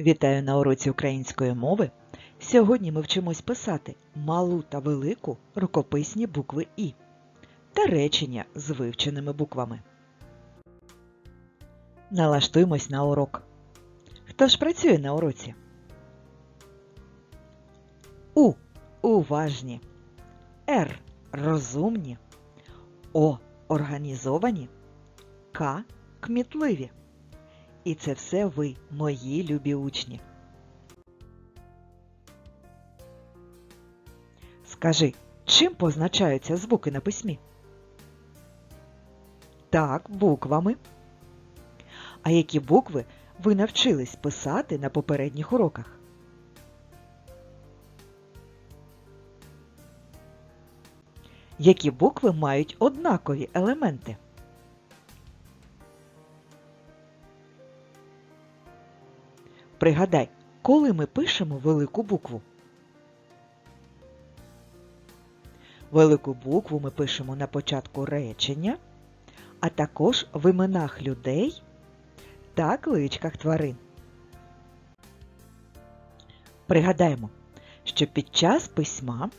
Вітаю на уроці української мови. Сьогодні ми вчимось писати малу та велику рукописні букви І та речення з вивченими буквами. Налаштуємось на урок. Хто ж працює на уроці? У. Уважні. Р. Розумні. О. Організовані. К. Кмітливі. І це все ви, мої любі учні. Скажи, чим позначаються звуки на письмі? Так, буквами. А які букви ви навчились писати на попередніх уроках? Які букви мають однакові елементи? Пригадай, коли ми пишемо велику букву? Велику букву ми пишемо на початку речення, а також в іменах людей та кличках тварин. Пригадаємо, що під час письма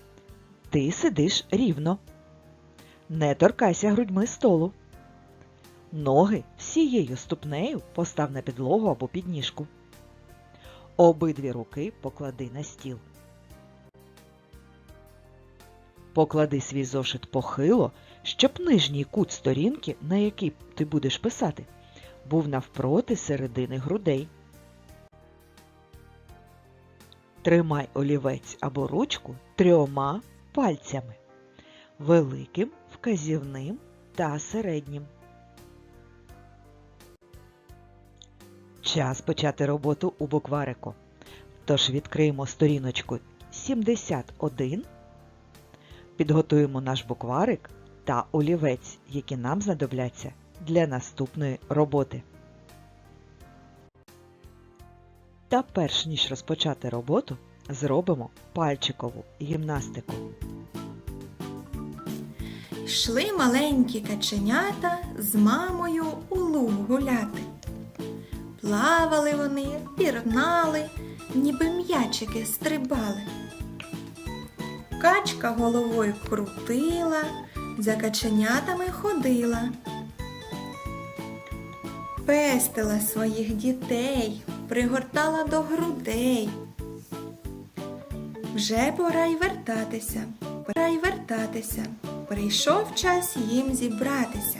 ти сидиш рівно. Не торкайся грудьми столу. Ноги всією ступнею постав на підлогу або підніжку. Обидві руки поклади на стіл. Поклади свій зошит похило, щоб нижній кут сторінки, на який ти будеш писати, був навпроти середини грудей. Тримай олівець або ручку трьома пальцями великим, вказівним та середнім. Час почати роботу у букварику. Тож відкриємо сторіночку 71, підготуємо наш букварик та олівець, які нам знадобляться для наступної роботи. Та перш ніж розпочати роботу, зробимо пальчикову гімнастику. Йшли маленькі каченята з мамою у луг гуляти. Плавали вони, пірнали, ніби м'ячики стрибали. Качка головою крутила, за каченятами ходила. Пестила своїх дітей, пригортала до грудей. Вже пора й вертатися, пора й вертатися. Прийшов час їм зібратися.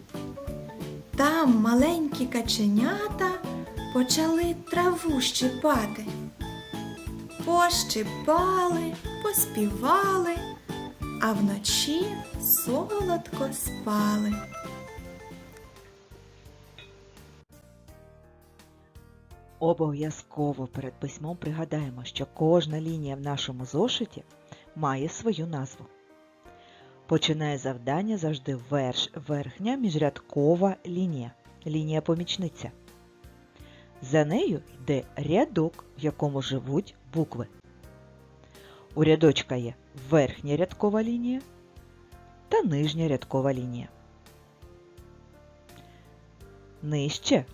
Там маленькі каченята почали траву щипати. Пощипали, поспівали, а вночі солодко спали. Обов'язково перед письмом пригадаємо, що кожна лінія в нашому зошиті має свою назву. Починає завдання завжди верш, верхня міжрядкова лінія, лінія помічниця. За нею йде рядок, в якому живуть букви. У рядочка є верхня рядкова лінія та нижня рядкова лінія. Нижче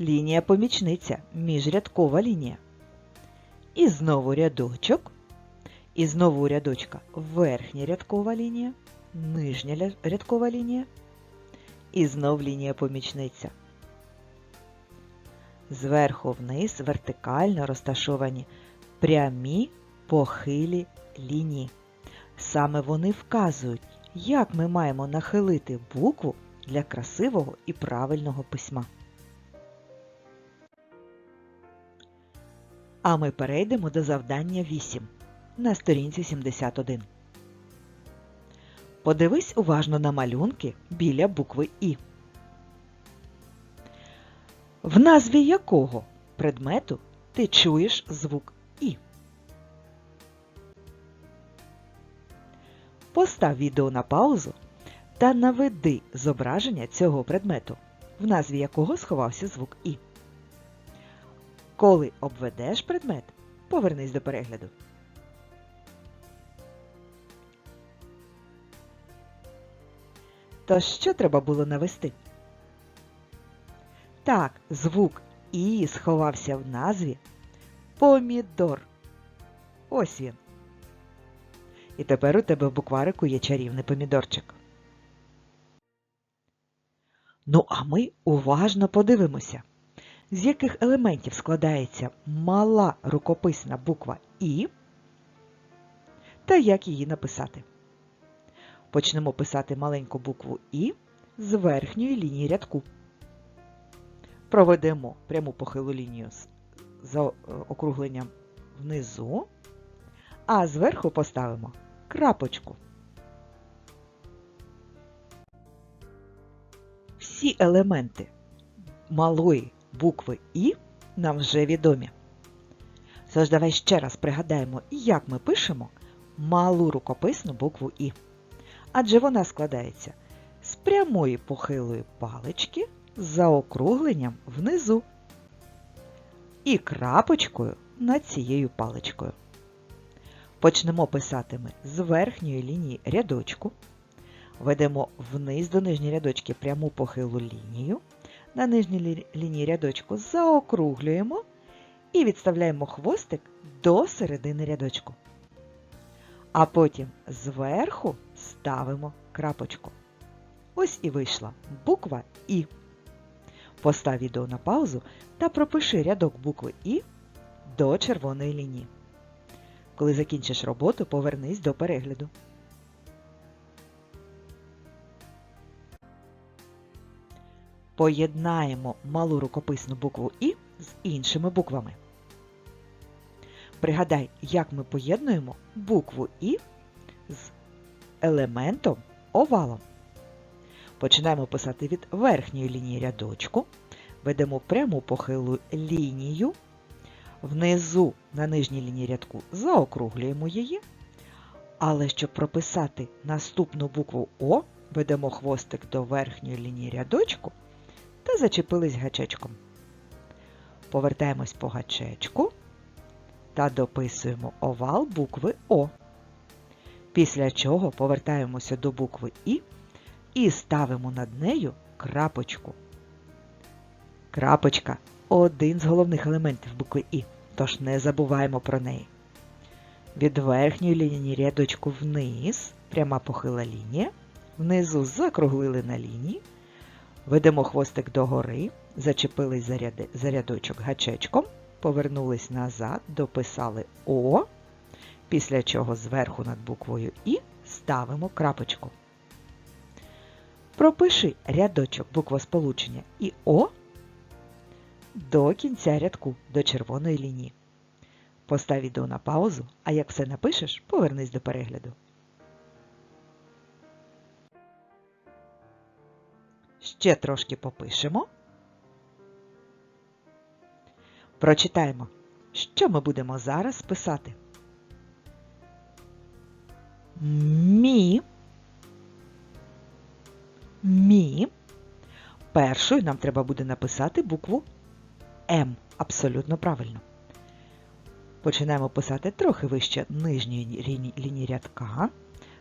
лінія помічниця, міжрядкова лінія. І знову рядочок. І знову рядочка верхня рядкова лінія, нижня рядкова лінія і знов лінія помічниця. Зверху вниз вертикально розташовані прямі похилі лінії. Саме вони вказують, як ми маємо нахилити букву для красивого і правильного письма. А ми перейдемо до завдання 8 на сторінці 71. Подивись уважно на малюнки біля букви І. В назві якого предмету ти чуєш звук І. Постав відео на паузу та наведи зображення цього предмету, в назві якого сховався звук І. Коли обведеш предмет, повернись до перегляду. То що треба було навести? Так, звук І сховався в назві помідор. Ось він. І тепер у тебе в букварику є чарівний помідорчик. Ну, а ми уважно подивимося, з яких елементів складається мала рукописна буква І та як її написати. Почнемо писати маленьку букву І з верхньої лінії рядку. Проведемо пряму похилу лінію за е, округленням внизу, а зверху поставимо крапочку. Всі елементи малої букви І нам вже відомі. Тож давай ще раз пригадаємо, як ми пишемо малу рукописну букву І. Адже вона складається з прямої похилої палички з заокругленням внизу і крапочкою над цією паличкою. Почнемо писати ми з верхньої лінії рядочку, ведемо вниз до нижньої рядочки пряму похилу лінію, на нижній лінії рядочку заокруглюємо і відставляємо хвостик до середини рядочку. А потім зверху ставимо крапочку. Ось і вийшла буква І. Постав відео на паузу та пропиши рядок букви І до червоної лінії. Коли закінчиш роботу, повернись до перегляду. Поєднаємо малу рукописну букву І з іншими буквами. Пригадай, як ми поєднуємо букву І з елементом овалом. Починаємо писати від верхньої лінії рядочку, ведемо пряму похилу лінію, внизу на нижній лінії рядку заокруглюємо її, але щоб прописати наступну букву О, ведемо хвостик до верхньої лінії рядочку та зачепились гачечком. Повертаємось по гачечку та дописуємо овал букви О. Після чого повертаємося до букви І і ставимо над нею крапочку. Крапочка один з головних елементів букви І, тож не забуваємо про неї. Від верхньої лінії рядочку вниз, пряма похила лінія, внизу закруглили на лінії, ведемо хвостик догори, зачепились за, рядочок гачечком, повернулись назад, дописали О, після чого зверху над буквою І ставимо крапочку. Пропиши рядочок буквосполучення і О до кінця рядку, до червоної лінії. Постав відео на паузу, а як все напишеш, повернись до перегляду. Ще трошки попишемо. Прочитаємо, що ми будемо зараз писати. Мі. Мі. Першою нам треба буде написати букву М. Абсолютно правильно. Починаємо писати трохи вище нижньої ліні- лінії рядка.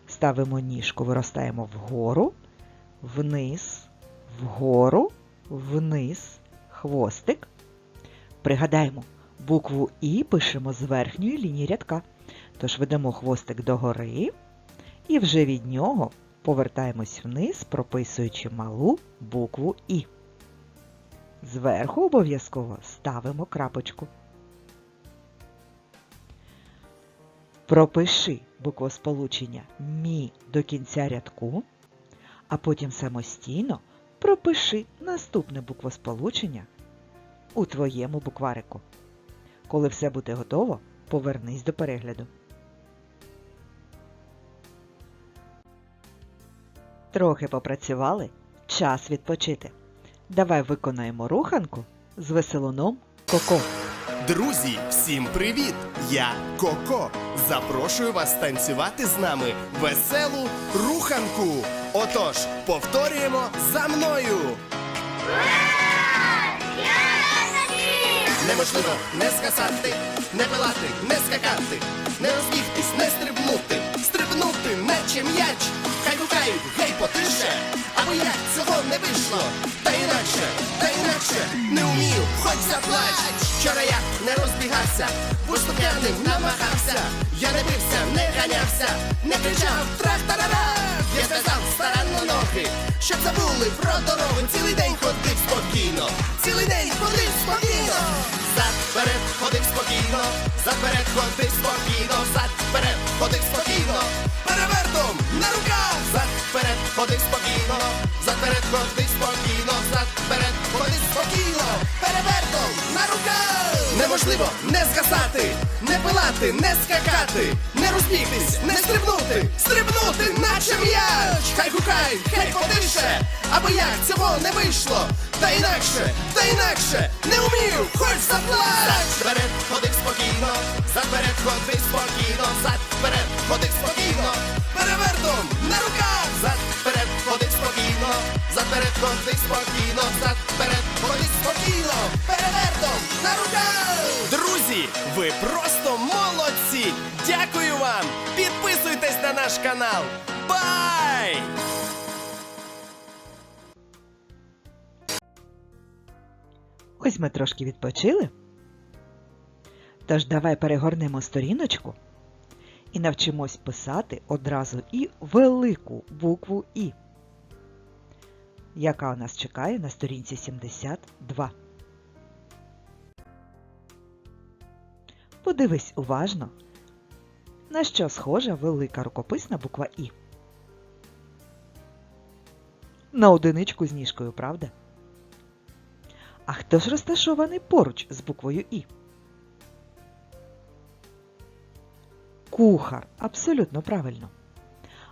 Ставимо ніжку, виростаємо вгору, вниз, вгору, вниз, хвостик. Пригадаємо, букву І пишемо з верхньої лінії рядка. Тож ведемо хвостик догори і вже від нього повертаємось вниз, прописуючи малу букву І. Зверху обов'язково ставимо крапочку. Пропиши буквосполучення Мі до кінця рядку, а потім самостійно пропиши наступне буквосполучення у твоєму букварику. Коли все буде готово, повернись до перегляду. Трохи попрацювали, час відпочити. Давай виконаємо руханку з веселуном Коко. Друзі, всім привіт! Я Коко. Запрошую вас танцювати з нами веселу руханку. Отож, повторюємо за мною. Неможливо не скасати, не пилати, не скакати, не розбігтись, не стрибнути, стрибнути, наче м'яч. Хай гукають, гей, потише, або як цього не вийшло. Та інакше, та інакше, не умію, хоч заплач. Вчора я не розбігався, виступняним намагався. Я не бився, не ганявся, не кричав трах-тарара. Я зв'язав старанно ноги, щоб забули про дорогу. Цілий день ходив спокійно, цілий день ходив спокійно. Спокійно, заперед ходи спокійно, зад вперед ходи спокійно, перевертом на руках, зад вперед ходи спокійно, зад вперед ходив спокійно, зад вперед ходи спокійно, перевертом на руках. Неможливо не згасати, не пилати, не скакати, не розбігтись, не стрибнути, стрибнути, наче м'яч. Хай гукай, хай потише, або як цього не вийшло. Та інакше, та інакше, не вмію, хоч заплач. Вперед ходив спокійно, зад вперед ходив спокійно, зад вперед ходив спокійно, перевертом на руках, зад вперед ходив спокійно, зад вперед ходив спокійно, зад Ви просто молодці! Дякую вам! Підписуйтесь на наш канал! Бай! Ось ми трошки відпочили. Тож давай перегорнемо сторіночку і навчимось писати одразу і велику букву І, яка у нас чекає на сторінці 72. Подивись уважно, на що схожа велика рукописна буква І. На одиничку з ніжкою, правда? А хто ж розташований поруч з буквою І? Кухар. Абсолютно правильно.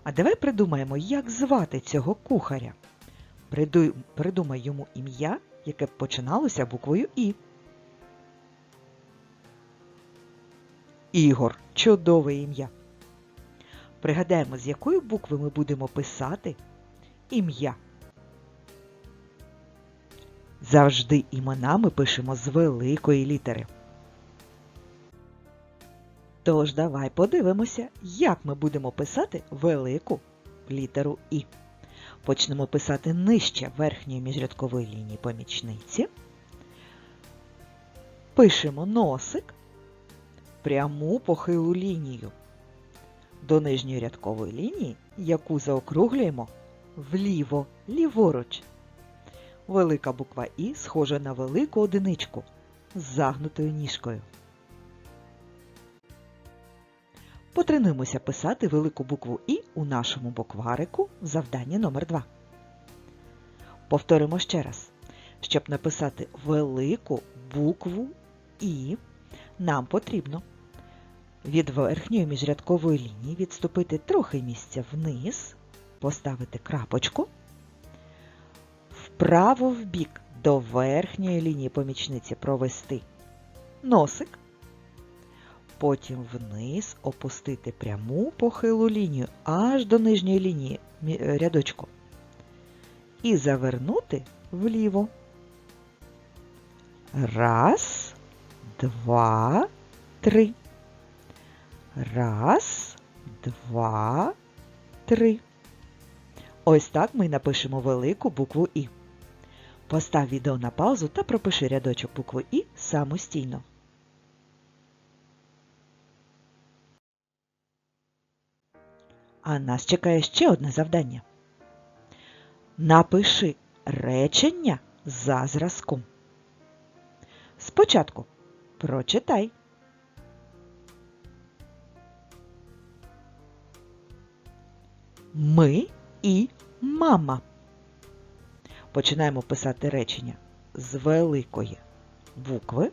А давай придумаємо, як звати цього кухаря. Придумай йому ім'я, яке починалося буквою І. Ігор. Чудове ім'я. Пригадаємо, з якої букви ми будемо писати ім'я. Завжди імена ми пишемо з великої літери. Тож давай подивимося, як ми будемо писати велику літеру І. Почнемо писати нижче верхньої міжрядкової лінії помічниці. Пишемо носик, пряму похилу лінію до нижньої рядкової лінії, яку заокруглюємо вліво, ліворуч. Велика буква І схожа на велику одиничку з загнутою ніжкою. Потренуємося писати велику букву І у нашому букварику в завданні номер 2 Повторимо ще раз. Щоб написати велику букву І, нам потрібно від верхньої міжрядкової лінії відступити трохи місця вниз, поставити крапочку вправо в бік до верхньої лінії помічниці провести носик, потім вниз опустити пряму похилу лінію аж до нижньої лінії рядочку і завернути вліво. Раз, два, три. Раз, два, три. Ось так ми напишемо велику букву І. Постав відео на паузу та пропиши рядочок букви І самостійно. А нас чекає ще одне завдання. Напиши речення за зразком. Спочатку прочитай. Ми і мама. Починаємо писати речення з великої букви.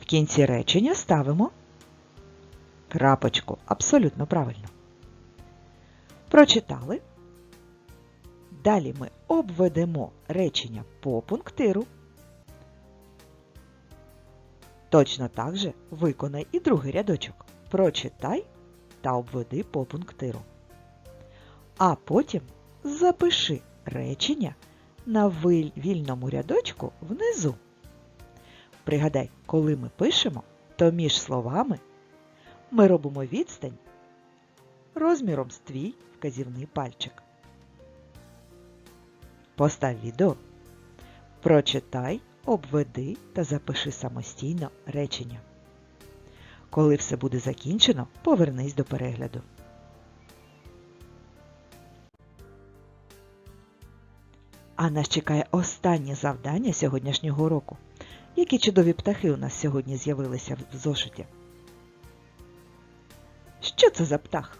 В кінці речення ставимо крапочку. Абсолютно правильно. Прочитали. Далі ми обведемо речення по пунктиру. Точно так же виконай і другий рядочок. Прочитай та обведи по пунктиру. А потім запиши речення на вільному рядочку внизу. Пригадай, коли ми пишемо, то між словами ми робимо відстань розміром з твій вказівний пальчик. Постав відео, прочитай, обведи та запиши самостійно речення. Коли все буде закінчено, повернись до перегляду. А нас чекає останнє завдання сьогоднішнього уроку. Які чудові птахи у нас сьогодні з'явилися в зошиті? Що це за птах?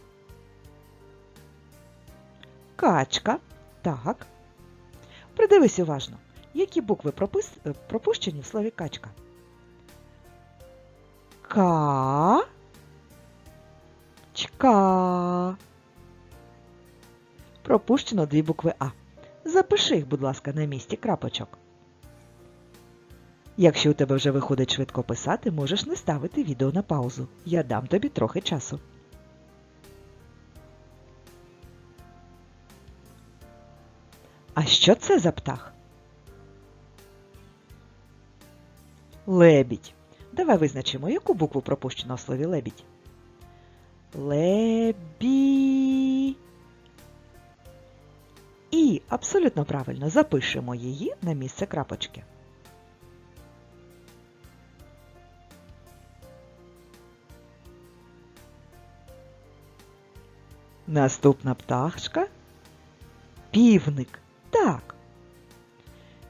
Качка. Так. Придивись уважно, які букви пропущені в слові качка. Ка. Чка. Пропущено дві букви А. Запиши їх, будь ласка, на місці крапочок. Якщо у тебе вже виходить швидко писати, можеш не ставити відео на паузу. Я дам тобі трохи часу. А що це за птах? Лебідь. Давай визначимо, яку букву пропущено в слові лебідь. Лебі. І абсолютно правильно запишемо її на місце крапочки. Наступна пташка півник. Так.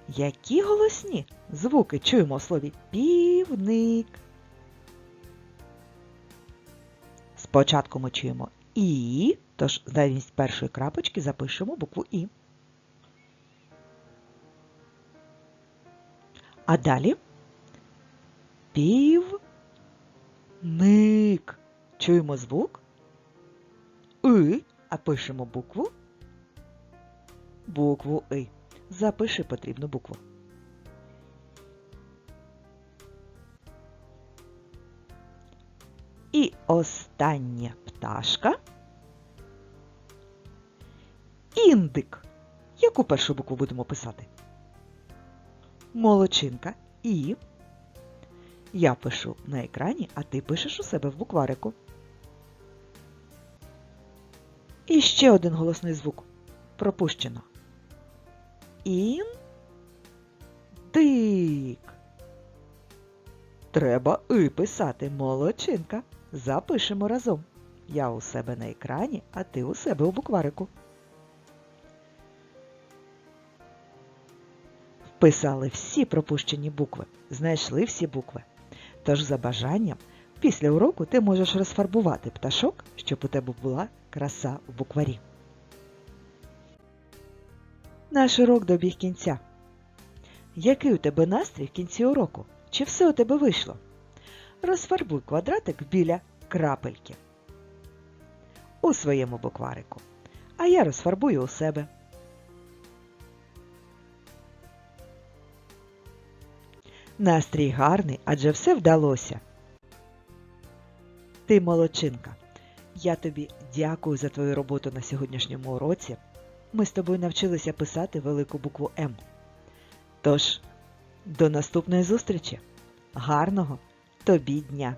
Які голосні звуки чуємо в слові півник? Спочатку ми чуємо І, тож замість першої крапочки запишемо букву І. А далі півник. Чуємо звук И, а пишемо букву букву И. Запиши потрібну букву. І остання пташка. Індик. Яку першу букву будемо писати? Молочинка. І. Я пишу на екрані, а ти пишеш у себе в букварику. І ще один голосний звук. Пропущено. Індик. Треба и писати молодчинка. Запишемо разом. Я у себе на екрані, а ти у себе у букварику. Вписали всі пропущені букви, знайшли всі букви. Тож за бажанням, після уроку ти можеш розфарбувати пташок, щоб у тебе була краса в букварі. Наш урок добіг кінця. Який у тебе настрій в кінці уроку? Чи все у тебе вийшло? Розфарбуй квадратик біля крапельки у своєму букварику. А я розфарбую у себе. Настрій гарний, адже все вдалося. Ти молодчинка. Я тобі дякую за твою роботу на сьогоднішньому уроці. Ми з тобою навчилися писати велику букву М. Тож, до наступної зустрічі! Гарного тобі дня!